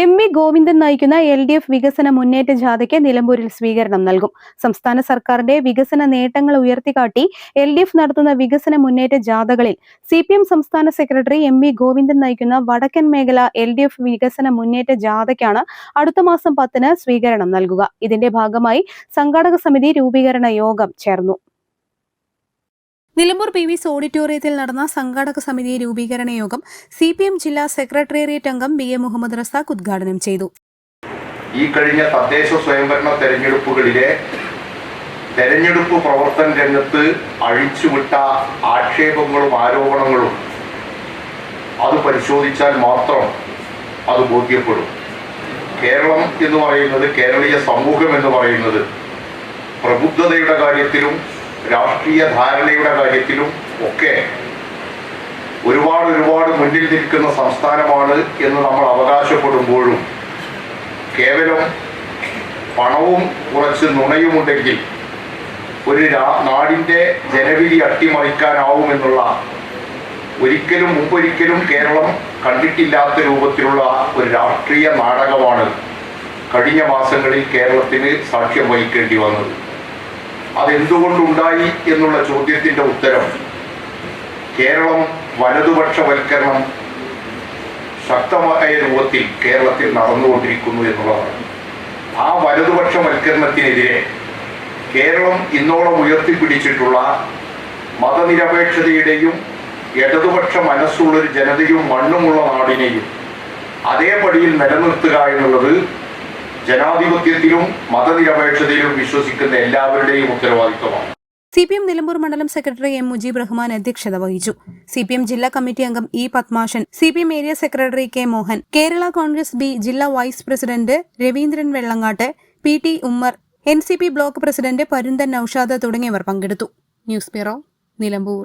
M V Govindan നയിക്കുന്ന L D F വികസന മുന്നേറ്റ ജാഥയ്ക്ക് നിലമ്പൂരിൽ സ്വീകരണം നൽകും. സംസ്ഥാന സർക്കാരിന്റെ വികസന നേട്ടങ്ങൾ ഉയർത്തിക്കാട്ടി എൽ ഡി എഫ് നടത്തുന്ന വികസന മുന്നേറ്റ ജാഥകളിൽ സി പി എം സംസ്ഥാന സെക്രട്ടറി എം വി ഗോവിന്ദൻ നയിക്കുന്ന വടക്കൻ മേഖല എൽ ഡി എഫ് വികസന മുന്നേറ്റ ജാഥയ്ക്കാണ് അടുത്ത മാസം പത്തിന് സ്വീകരണം നൽകുക. ഇതിന്റെ ഭാഗമായി സംഘാടക സമിതി രൂപീകരണ യോഗം ചേർന്നു. നിലമ്പൂർ പി വി സി ഓഡിറ്റോറിയത്തിൽ നടന്ന സംഘാടക സമിതി രൂപീകരണ യോഗം സി പി എം ജില്ലാ സെക്രട്ടേറിയറ്റ് അംഗം ബി എ മുഹമ്മദ് റസാഖ് ഉദ്ഘാടനം ചെയ്തു. ഈ കഴിഞ്ഞ തദ്ദേശ സ്വയംഭരണ തെരഞ്ഞെടുപ്പുകളിലെ തെരഞ്ഞെടുപ്പ് പ്രവർത്തന രംഗത്ത് അഴിച്ചുവിട്ട ആക്ഷേപങ്ങളും ആരോപണങ്ങളും അത് പരിശോധിച്ചാൽ മാത്രം അത് ബോധ്യപ്പെടും. കേരളം എന്ന് പറയുന്നത് കേരളീയ സമൂഹം എന്ന് പറയുന്നത് പ്രബുദ്ധതയുടെ കാര്യത്തിലും രാഷ്ട്രീയ ധാരണയുടെ കാര്യത്തിലും ഒക്കെ ഒരുപാട് ഒരുപാട് മുന്നിൽ നിൽക്കുന്ന സംസ്ഥാനമാണ് എന്ന് നമ്മൾ അവകാശപ്പെടുമ്പോഴും കേവലം പണവും കുറച്ച് നുണയുമുണ്ടെങ്കിൽ ഒരു നാടിന്റെ ജനവിധി അട്ടിമറിക്കാനാവുമെന്നുള്ള ഒരിക്കലും മുമ്പൊരിക്കലും കേരളം കണ്ടിട്ടില്ലാത്ത രൂപത്തിലുള്ള ഒരു രാഷ്ട്രീയ നാടകമാണ് കഴിഞ്ഞ മാസങ്ങളിൽ കേരളത്തിന് സാക്ഷ്യം വഹിക്കേണ്ടി വന്നത്. അതെന്തുകൊണ്ടുണ്ടായി എന്നുള്ള ചോദ്യത്തിന്റെ ഉത്തരം കേരളം വലതുപക്ഷവൽക്കരണം ശക്തമായ രൂപത്തിൽ കേരളത്തിൽ നടന്നുകൊണ്ടിരിക്കുന്നു എന്നുള്ളതാണ്. ആ വലതുപക്ഷവൽക്കരണത്തിനെതിരെ കേരളം ഇന്നോളം ഉയർത്തിപ്പിടിച്ചിട്ടുള്ള മതനിരപേക്ഷതയുടെയും ഇടതുപക്ഷ മനസ്സുള്ളൊരു ജനതയും മണ്ണുമുള്ള നാടിനെയും അതേപടിയിൽ നിലനിർത്തുക എന്നുള്ളത് ജനാധിപത്യത്തിലും മതനിരപേക്ഷതയിലും വിശ്വസിക്കുന്ന എല്ലാവരുടെയും ഉത്തരവാദിത്വമാണ്. സി പി എം നിലമ്പൂർ മണ്ഡലം സെക്രട്ടറി എം മുജീബ് റഹ്മാൻ അധ്യക്ഷത വഹിച്ചു. സി പി എം ജില്ലാ കമ്മിറ്റി അംഗം E Padmashan C P M area secretary K Mohan Kerala Congress B ജില്ലാ vice president Raveendran Vellangatt P T Ummer N C P block president Parunthan Noushad തുടങ്ങിയവർ പങ്കെടുത്തു. News bureau Nilambur.